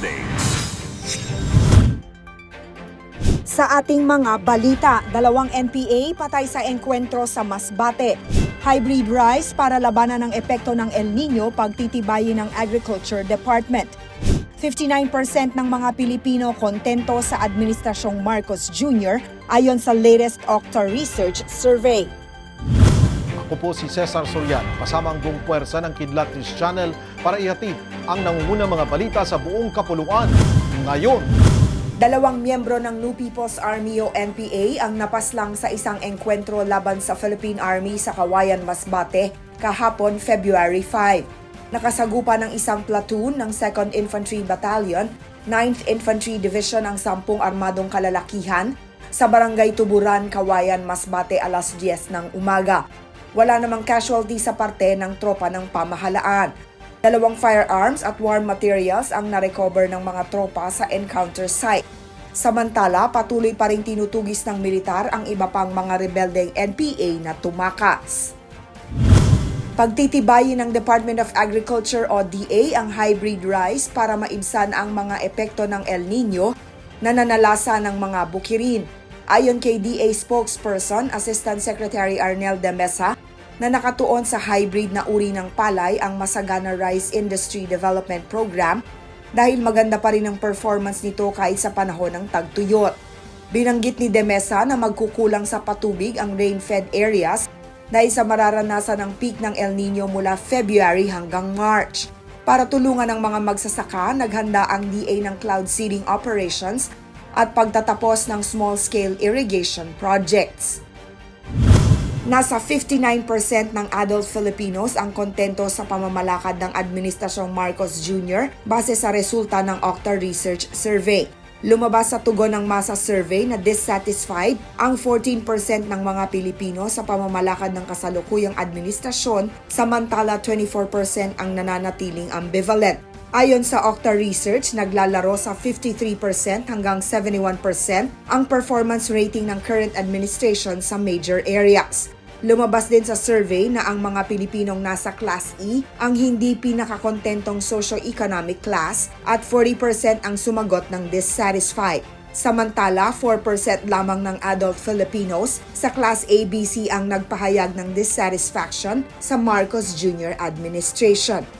Updates. Sa ating mga balita, dalawang NPA patay sa enkwentro sa Masbate. Hybrid rice para labanan ang epekto ng El Nino pagtitibayin ng Agriculture Department. 59% ng mga Pilipino kontento sa Administrasyong Marcos Jr. ayon sa latest Octa Research Survey. Ako po si Cesar Soriano, kasama ang buong puwersa ng Kidlat News Channel para ihatid ang nangungunang mga balita sa buong kapuluan. Ngayon, Dalawang miyembro ng New People's Army o NPA ang napaslang sa isang engkwentro laban sa Philippine Army sa Kawayan, Masbate kahapon February 5. Nakasagupa ng isang platoon ng 2nd Infantry Battalion, 9th Infantry Division ang sampung armadong kalalakihan sa Barangay Tuburan, Kawayan, Masbate alas 10 ng umaga. Wala namang casualty sa parte ng tropa ng pamahalaan. Dalawang firearms at war materials ang narecover ng mga tropa sa encounter site. Samantala, patuloy pa rin tinutugis ng militar ang iba pang mga rebeldeng NPA na tumakas. Pagtitibayin ng Department of Agriculture o DA ang hybrid rice para maibsan ang mga epekto ng El Nino na nanalasa ng mga bukirin. Ayon kay DA spokesperson, Assistant Secretary Arnel de Mesa, na nakatuon sa hybrid na uri ng palay ang Masagana Rice Industry Development Program dahil maganda pa rin ang performance nito kahit sa panahon ng tagtuyot. Binanggit ni De Mesa na magkukulang sa patubig ang rain-fed areas dahil sa mararanasan ng peak ng El Nino mula February hanggang March. Para tulungan ang mga magsasaka, naghanda ang DA ng cloud seeding operations at pagtatapos ng small-scale irrigation projects. Nasa 59% ng adult Filipinos ang kontento sa pamamalakad ng Administrasyong Marcos Jr. base sa resulta ng Octa Research Survey. Lumabas sa tugon ng masa survey na dissatisfied ang 14% ng mga Pilipino sa pamamalakad ng kasalukuyang administrasyon, samantala 24% ang nananatiling ambivalent. Ayon sa Octa Research, naglalaro sa 53% hanggang 71% ang performance rating ng current administration sa major areas. Lumabas din sa survey na ang mga Pilipinong nasa Class E ang hindi pinakakontentong socio-economic class at 40% ang sumagot ng dissatisfied. Samantala, 4% lamang ng adult Filipinos sa Class ABC ang nagpahayag ng dissatisfaction sa Marcos Jr. administration.